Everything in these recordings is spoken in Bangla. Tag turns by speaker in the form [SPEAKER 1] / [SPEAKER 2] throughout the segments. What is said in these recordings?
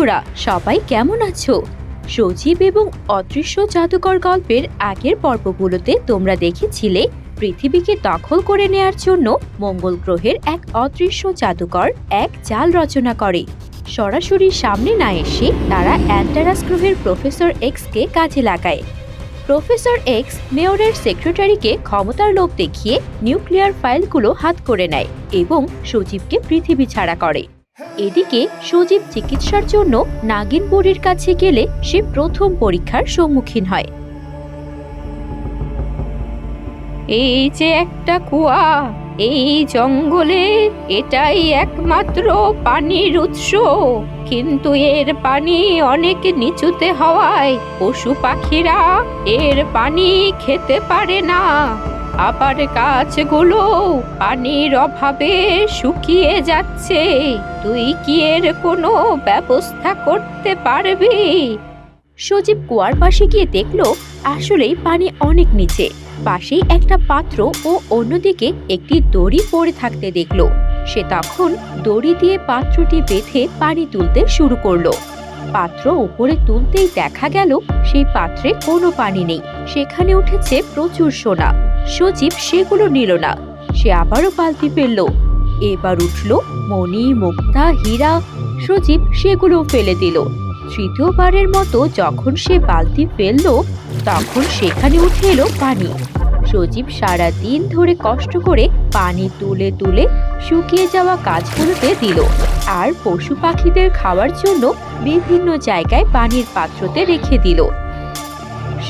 [SPEAKER 1] বন্ধুরা, সবাই কেমন আছো? সজীব এবং অদৃশ্য জাদুকর গল্পের আগের পর্বগুলোতে তোমরা দেখেছিলে পৃথিবীকে দখল করে নেয়ার জন্য মঙ্গল গ্রহের এক অদৃশ্য জাদুকর এক জাল রচনা করে। সরাসরি সামনে না এসে তারা অ্যান্টারাস গ্রহের প্রফেসর এক্সকে কাজে লাগায়। প্রফেসর এক্স মেয়রের সেক্রেটারিকে ক্ষমতার লোভ দেখিয়ে নিউক্লিয়ার ফাইলগুলো হাত করে নেয় এবং সজীবকে পৃথিবী ছাড়া করে। এদিকে সজীব চিকিৎসার জন্য নাগিন কাছে গেলে সে প্রথম পরীক্ষার সম্মুখীন হয়। এই যে একটা কুয়া, এই জঙ্গলে এটাই একমাত্র পানির উৎস। কিন্তু এর পানি অনেক নিচুতে হওয়ায় পশু পাখিরা এর পানি খেতে পারে না। আবার গাছগুলো পানির অভাবে শুকিয়ে যাচ্ছে। তুই কি এর কোনো ব্যবস্থা করতে পারবি? সজীব কুয়ার পাশে গিয়ে দেখল, আসলেই পানি অনেক নিচে। পাশেই একটা পাত্র ও অন্যদিকে একটি দড়ি পড়ে থাকতে দেখল। সে তখন দড়ি দিয়ে পাত্রটি বেঁধে পানি তুলতে শুরু করল। পাত্র উপরে তুলতেই দেখা গেল সেই পাত্রে কোনো পানি নেই। সেখানে উঠেছে প্রচুর সোনা। সজীব সেগুলো নিল না। সে আবারও বালতি ফেলল। এবার উঠল মণি, মুক্তা, হীরা। সজীব সেগুলো ফেলে দিল। তৃতীয়বারের মতো যখন সে বালতি ফেলল, তখন সেখানে উঠে এলো পানি। সজীব সারা দিন ধরে কষ্ট করে পানি তুলে তুলে শুকিয়ে যাওয়া গাছগুলোতে দিল। আর পশু পাখিদের খাওয়ার জন্য বিভিন্ন জায়গায় পানির পাত্রতে রেখে দিল।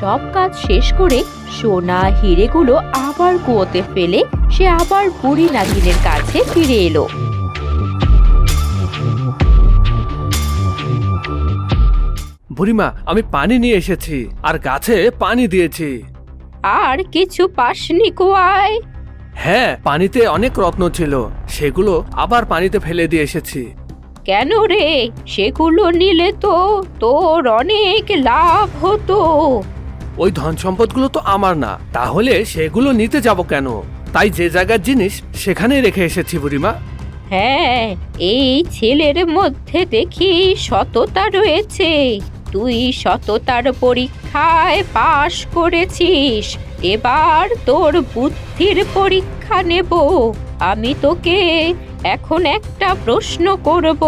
[SPEAKER 1] সব কাজ শেষ করে সোনা হিরেগুলো আবার কুয়োতে ফেলে সে আবার বুড়ি নাগিনের কাছে ফিরে এলো।
[SPEAKER 2] বুড়িমা আমি পানি নিয়ে এসেছি আর গাছে পানি দিয়েছি।
[SPEAKER 1] আর কিছু পাসনি কুয়ায়।
[SPEAKER 2] হ্যাঁ পানিতে অনেক রত্ন ছিল। সেগুলো আবার পানিতে ফেলে দিয়ে এসেছি।
[SPEAKER 1] কেন রে? সেগুলো নিলে তো তোর অনেক লাভ হতো।
[SPEAKER 2] ওই ধন সম্পদগুলো তো আমার না। তাহলে সেগুলো নিতে যাব কেন? তাই যে জায়গার জিনিস সেখানে রেখে এসেছি বুড়িমা।
[SPEAKER 1] হ্যাঁ এই ছেলের মধ্যে দেখি সততা রয়েছে। তুই সততার পরীক্ষায় পাশ করেছিস। এবার তোর বুদ্ধির পরীক্ষা নেব। আমি তোকে এখন একটা প্রশ্ন করব।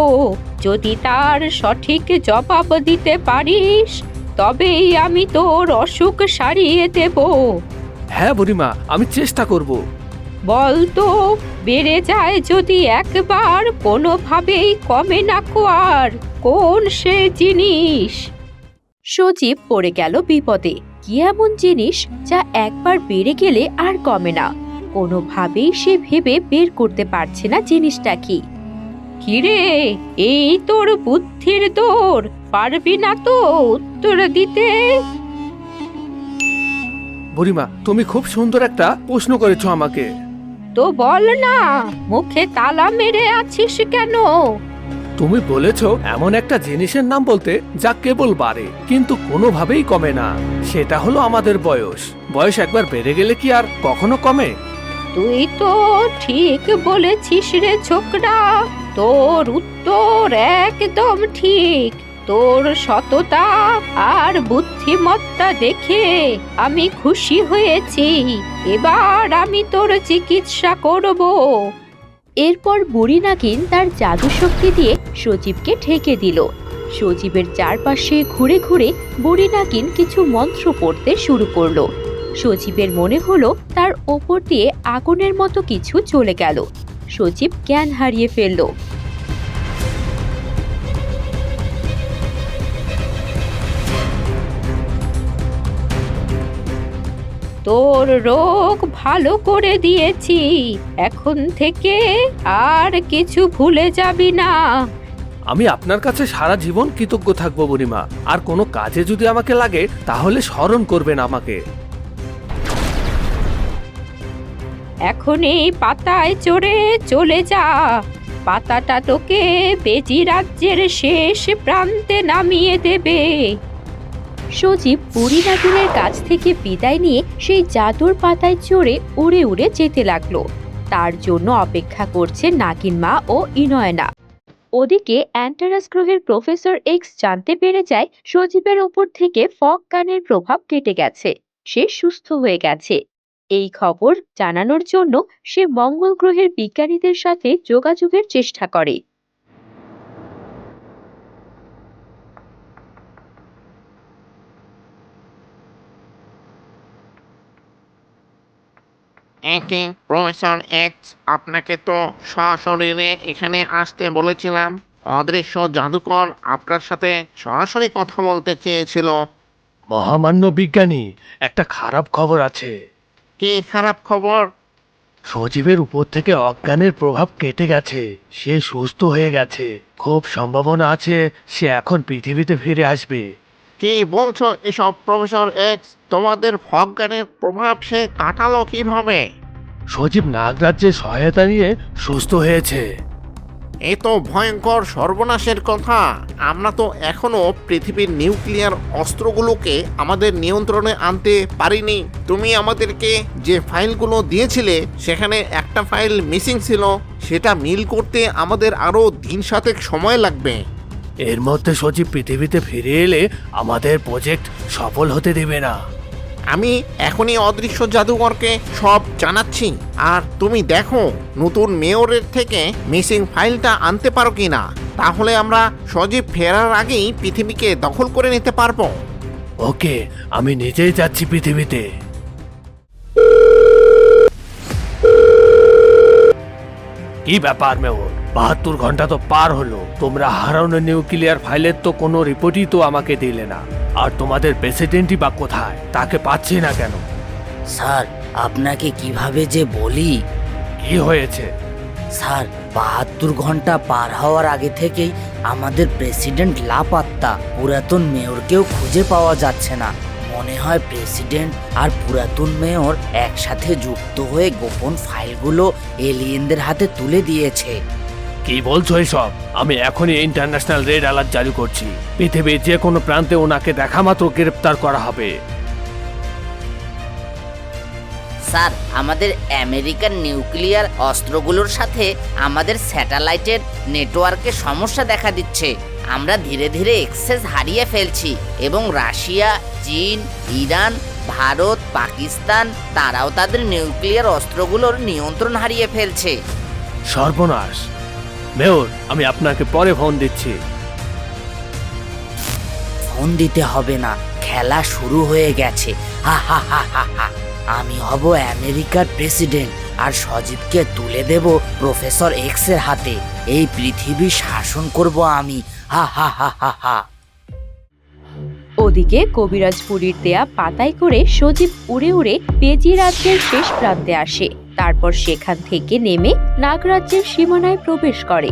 [SPEAKER 1] যদি তার সঠিক জবাব দিতে পারিস তবেই আমি তোর অসুখ সারিয়ে দেব।
[SPEAKER 2] হ্যাঁ বুড়িমা আমি চেষ্টা করব।
[SPEAKER 1] বল তো বেড়ে যায় যদি একবার কোনোভাবেই কমে না কোয়ার। কোন সে জিনিস? সজীব পড়ে গেল বিপদে। কি এমন জিনিস যা একবার বেড়ে গেলে আর কমে না? কোনোভাবেই সে ভেবে বের করতে পারছে না জিনিসটা কি। কিরে এই তোর বুদ্ধির দৌড় পারবি না তো উত্তর দিতে?
[SPEAKER 2] বুড়িমা তুমি খুব সুন্দর একটা প্রশ্ন করেছ আমাকে।
[SPEAKER 1] তো বল না মুখে তালা মেরে আছিস কেন?
[SPEAKER 2] তুমি বলেছ এমন একটা জিনিসের নাম বলতে যা কেবল বাড়ে কিন্তু কোনোভাবেই কমে না। সেটা হলো আমাদের বয়স। বয়স একবার বেড়ে গেলে কি আর কখনো কমে?
[SPEAKER 1] তুই তো ঠিক বলেছিস রে ছোকরা। তোর উত্তর একদম ঠিক। তোর সততা আর বুদ্ধিমত্তা দেখে আমি খুশি হয়েছি। এবার আমি তোর চিকিৎসা করব। এরপর বুড়ি নাগিন তার জাদু শক্তি দিয়ে সজীবকে ঠেকে দিল। সজীবের চারপাশে ঘুরে ঘুরে বুড়ি নাগিন কিছু মন্ত্র পড়তে শুরু করল। সজীবের মনে হলো তার ওপর দিয়ে আগুনের মতো কিছু চলে গেল। সজীব জ্ঞান হারিয়ে ফেলল। তোর রোগ ভালো করে দিয়েছি, এখন থেকে আর কিছু ভুলে যাবি না।
[SPEAKER 2] আমি আপনার কাছে সারা জীবন কৃতজ্ঞ থাকব বুড়িমা। আর কোনো কাজে যদি আমাকে লাগে, তাহলে স্মরণ করবেন আমাকে।
[SPEAKER 1] এখন এই পাতায় চড়ে চলে যা। পাতাটা তোকে বেজি রাজ্যের শেষ প্রান্তে নামিয়ে দেবে। সজীব বুড়ি নাগিনের কাছ থেকে বিদায় নিয়ে সেই জাদুর পাতায় চড়ে উড়ে উড়ে যেতে লাগল। তার জন্য অপেক্ষা করছে নাগিন মা ও ইনয়না। ওদিকে অ্যান্টারাস গ্রহের প্রফেসর এক্স জানতে পেরে যায়, সজীবের ওপর থেকে ফগ গানের প্রভাব কেটে গেছে। সে সুস্থ হয়ে গেছে। এই খবর জানানোর জন্য সে মঙ্গল গ্রহের বিজ্ঞানীদের সাথে যোগাযোগের চেষ্টা করে।
[SPEAKER 3] একে প্রফেসর এক্স আপনাকে তো সশরীরে এখানে আসতে বলেছিলাম। অদৃশ্য জাদুকর আপনার সাথে সরাসরি কথা বলতে চেয়েছিল।
[SPEAKER 2] মহামান্য বিজ্ঞানী একটা খারাপ খবর আছে।
[SPEAKER 3] কি খারাপ খবর?
[SPEAKER 2] সজীবের উপর থেকে অজ্ঞানের প্রভাব কেটে গেছে। সে সুস্থ হয়ে গেছে। খুব সম্ভাবনা আছে সে এখন পৃথিবীতে ফিরে আসবে।
[SPEAKER 3] কি বলছো এসব প্রফেসর এক্স? তোমাদের অজ্ঞানের প্রভাব সে কাটালো কীভাবে?
[SPEAKER 2] সজীব নাগরাজ্যের সহায়তা নিয়ে সুস্থ হয়েছে।
[SPEAKER 3] এ তো ভয়ঙ্কর সর্বনাশের কথা। আমরা তো এখনও পৃথিবীর নিউক্লিয়ার অস্ত্রগুলোকে আমাদের নিয়ন্ত্রণে আনতে পারিনি। তুমি আমাদেরকে যে ফাইলগুলো দিয়েছিলে, সেখানে একটা ফাইল মিসিং ছিল, সেটা মিল করতে আমাদের আরও দিন সাতেক সময় লাগবে।
[SPEAKER 2] এর মধ্যে সচিব পৃথিবীতে ফিরে এলে আমাদের প্রজেক্ট সফল হতে দেবে না।
[SPEAKER 3] আমি এখনই অদৃশ্য জাদুকরকে সব জানাচ্ছি। আর তুমি দেখো, নতুন মেয়রের থেকে মিসিং ফাইলটা আনতে পারো কি না তাহলে আমরা সজীব ফেরার আগেই পৃথিবীকে দখল করে নিতে পারব।
[SPEAKER 2] ওকে, আমি নিজেই যাচ্ছি পৃথিবীতে। কি ব্যাপার, মেয়র? বাহাত্তর ঘণ্টা তো পার হলো। তোমরা হারানো নিউক্লিয়ার ফাইলের তো কোনো রিপোর্টই তো আমাকে দিলে না। আর তোমাদের প্রেসিডেন্টই বা কোথায়? তাকে পাচ্ছি না কেন?
[SPEAKER 4] স্যার আপনাকে কীভাবে যে বলি?
[SPEAKER 2] কি হয়েছে?
[SPEAKER 4] স্যার বাহাত্তর ঘণ্টা পার হওয়ার আগে থেকেই আমাদের প্রেসিডেন্ট লাপাত্তা পুরাতন মেয়রকেও খুঁজে পাওয়া যাচ্ছে না। মনে হয় প্রেসিডেন্ট আর পুরাতন মেয়র একসাথে যুক্ত হয়ে গোপন ফাইলগুলো এলিয়েনদের হাতে তুলে দিয়েছে।
[SPEAKER 2] কি বলছো এসব? আমি এখনই ইন্টারন্যাশনাল রেড অ্যালার্ট জারি করছি। পৃথিবীর যে কোনো প্রান্তে ওনাকে দেখা মাত্র গ্রেপ্তার করা হবে।
[SPEAKER 4] স্যার আমাদের আমেরিকান নিউক্লিয়ার অস্ত্রগুলোর সাথে আমাদের স্যাটেলাইটের নেটওয়ার্কে সমস্যা দেখা দিচ্ছে। আমরা ধীরে ধীরে এক্সেস হারিয়ে ফেলছি এবং রাশিয়া চীন ইরান ভারত পাকিস্তান তারাও তাদের নিউক্লিয়ার অস্ত্রগুলোর নিয়ন্ত্রণ হারিয়ে ফেলছে।
[SPEAKER 2] সর্বনাশ। মেয়র আমি আপনাকে পরে ফোন দিচ্ছি।
[SPEAKER 4] ফোন দিতে হবে না খেলা শুরু হয়ে গেছে। হা হা হা হা হা। আমি হব আমেরিকার প্রেসিডেন্ট আর সজীবকে তুলে দেব প্রফেসর এক্সের হাতে। এই পৃথিবী শাসন করব আমি। হা হা হা হা হা।
[SPEAKER 1] ওদিকে কবিরাজপুরীর দেয়া পাতায় করে সজীব উড়ে উড়ে বেজি রাজ্যের শেষ প্রান্তে আসে। তারপর সেখান থেকে নেমে নাগরাজ্যের সীমানায় প্রবেশ করে।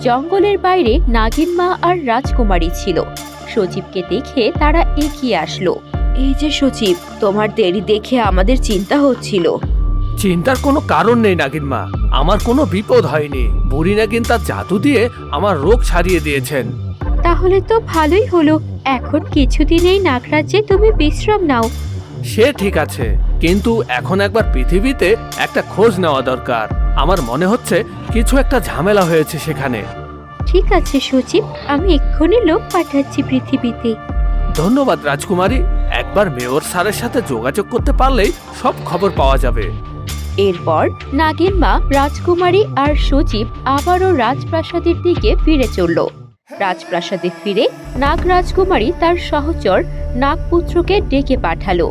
[SPEAKER 1] জঙ্গলের বাইরে নাগিন মা আর রাজকুমারী ছিল। সজীবকে দেখে তারা এগিয়ে আসলো। এই যে সজীব তোমার দেরি দেখে আমাদের চিন্তা হচ্ছিল।
[SPEAKER 2] চিন্তার কোনো কারণ নেই নাগিন মা। আমার কোনো বিপদ হয়নি। বুড়ি নাগিন তার জাদু দিয়ে আমার রোগ ছাড়িয়ে দিয়েছেন।
[SPEAKER 1] তাহলে তো ভালোই হলো। এখন কিছুদিনেই নাগরাজ্যে তুমি বিশ্রাম নাও।
[SPEAKER 2] সে ঠিক আছে। কিন্তু এখন একবার পৃথিবীতে একটা খোঁজ নেওয়া দরকার। আমার মনে হচ্ছে কিছু একটা ঝামেলা হয়েছে সেখানে।
[SPEAKER 1] ঠিক আছে সচিব আমি এক্ষুনি লোক পাঠাচ্ছি পৃথিবীতে।
[SPEAKER 2] ধন্যবাদ রাজকুমারী। একবার মেয়র স্যারের সাথে যোগাযোগ করতে পারলেই সব খবর পাওয়া যাবে।
[SPEAKER 1] এরপর নাগিন মা রাজকুমারী আর সচিব আবারও রাজপ্রাসাদের দিকে ফিরে চলল। রাজপ্রাসাদে ফিরে নাগ রাজকুমারী তার সহচর নাগপুত্রকে ডেকে পাঠালো।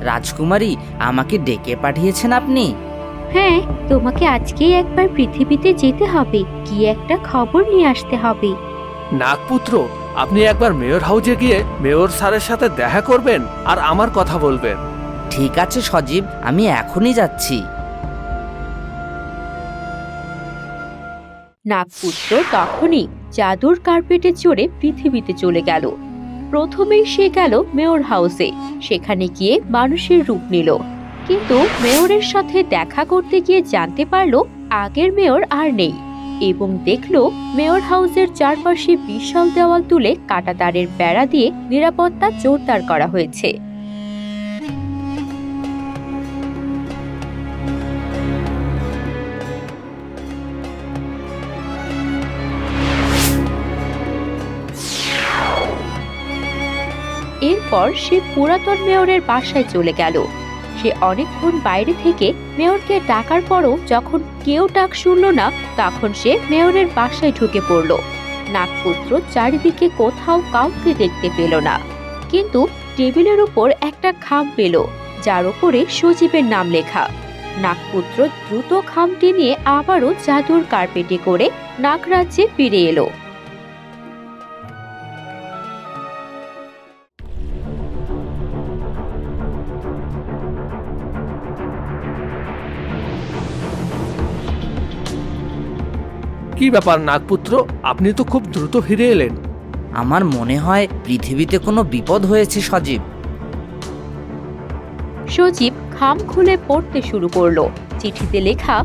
[SPEAKER 4] রাজকুমারী আমাকে ডেকে পাঠিয়েছেন আপনি?
[SPEAKER 1] হ্যাঁ তোমাকে আজকেই একবার পৃথিবীতে যেতে হবে কি একটা খবর নিয়ে আসতে হবে।
[SPEAKER 2] নাগপুত্র আপনি একবার মেয়র হাউজে গিয়ে মেয়র স্যারের সাথে দেখা করবেন আর আমার কথা বলবেন।
[SPEAKER 4] ঠিক আছে সজীব আমি এখনই যাচ্ছি।
[SPEAKER 1] নাগপুত্র তখনই জাদুর কার্পেটে চড়ে পৃথিবীতে চলে গেল। প্রথমেই সে গেল মেয়র হাউসে। সেখানে গিয়ে মানুষের রূপ নিল। কিন্তু মেয়রের সাথে দেখা করতে গিয়ে জানতে পারল আগের মেয়র আর নেই এবং দেখল মেয়র হাউসের চারপাশে বিশাল দেওয়াল তুলে কাঁটাতারের বেড়া দিয়ে নিরাপত্তা জোরদার করা হয়েছে। এরপর সে পুরাতন মেয়রের বাসায় চলে গেল। সে অনেকক্ষণ বাইরে থেকে মেয়রকে ডাকার পরও যখন কেউ ডাক শুনল না, তখন সে মেয়রের বাসায় ঢুকে পড়ল। নাগপুত্র চারিদিকে কোথাও কাউকে দেখতে পেল না। কিন্তু টেবিলের উপর একটা খাম পেল, যার উপরে সজীবের নাম লেখা। নাগপুত্র দ্রুত খামটি নিয়ে আবারও জাদুর কার্পেটে করে নাগরাজ্যে ফিরে এলো।
[SPEAKER 2] কি ব্যাপার নাগপুত্র আপনি তো খুব দ্রুত ফিরে এলেন।
[SPEAKER 4] আমার মনে হয় পৃথিবীতে কোনো বিপদ হয়েছে সজীব।
[SPEAKER 1] সজীব খাম খুলে পড়তে শুরু করল। চিঠিতে লেখা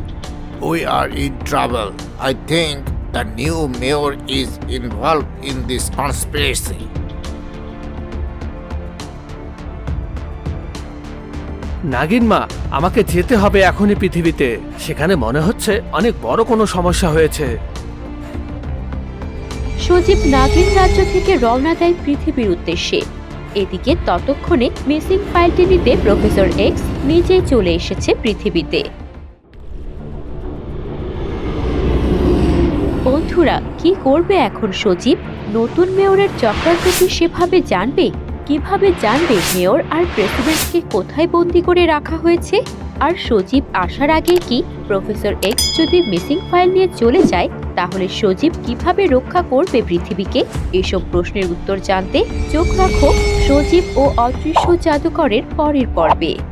[SPEAKER 3] We are in trouble. I think the new mayor is involved in this conspiracy.
[SPEAKER 2] নাগিন মা আমাকে যেতে হবে এখনই পৃথিবীতে। সেখানে মনে হচ্ছে অনেক বড় কোনো সমস্যা হয়েছে।
[SPEAKER 1] সজীব নাগিন রাজ্য থেকে রওনা দেয় পৃথিবীর উদ্দেশ্যে। এদিকে ততক্ষণে মিসিং ফাইলটি নিতে প্রফেসর এক্স নিজেই চলে এসেছে পৃথিবীতে। বন্ধুরা, কি করবে এখন সজীব? নতুন মেয়রের চক্রান্ত সেভাবে জানবে? কীভাবে জানবে মেয়র আর প্রেসিডেন্টকে কোথায় বন্দি করে রাখা হয়েছে? আর সজীব আসার আগে কি প্রফেসর এক্স যদি মিসিং ফাইল নিয়ে চলে যায় তাহলে সজীব কীভাবে রক্ষা করবে পৃথিবীকে? এসব প্রশ্নের উত্তর জানতে চোখ রাখো সজীব ও অদৃশ্য জাদুকরের পরের পর্বে।